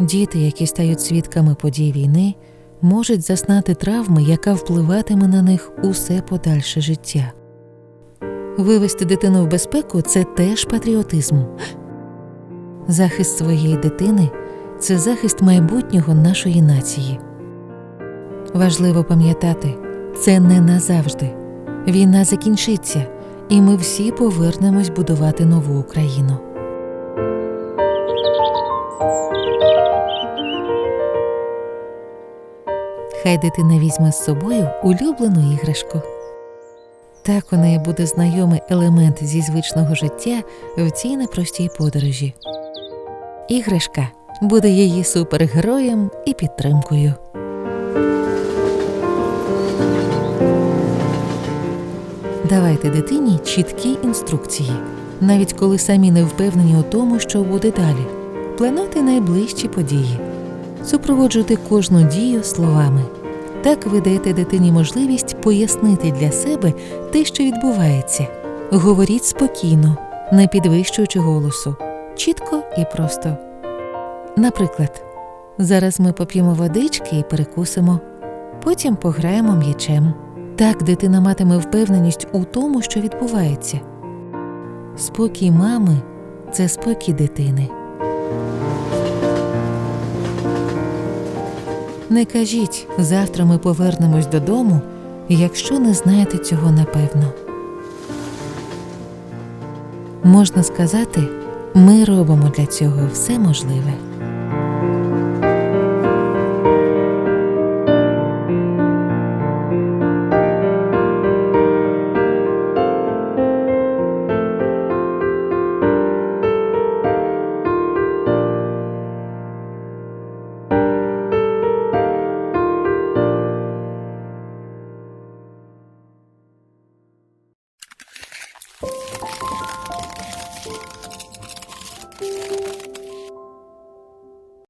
Діти, які стають свідками подій війни, можуть зазнати травми, яка впливатиме на них усе подальше життя. Вивести дитину в безпеку це теж патріотизм. Захист своєї дитини це захист майбутнього нашої нації. Важливо пам'ятати, це не назавжди. Війна закінчиться, і ми всі повернемось будувати нову Україну. Хай дитина візьме з собою улюблену іграшку. Так у неї буде знайомий елемент зі звичного життя в цій непростій подорожі. Іграшка буде її супергероєм і підтримкою. Давайте дитині чіткі інструкції, навіть коли самі не впевнені у тому, що буде далі. Плануйте найближчі події, супроводжуйте кожну дію словами. Так ви даєте дитині можливість пояснити для себе те, що відбувається. Говоріть спокійно, не підвищуючи голосу, чітко і просто. Наприклад, зараз ми поп'ємо водички і перекусимо, потім пограємо м'ячем. Так дитина матиме впевненість у тому, що відбувається. Спокій мами це спокій дитини. Не кажіть, завтра ми повернемось додому, якщо не знаєте цього напевно. Можна сказати, ми робимо для цього все можливе.